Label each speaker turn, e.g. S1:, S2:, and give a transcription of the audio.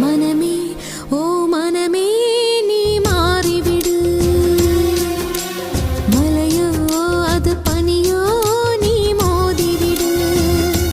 S1: మనమే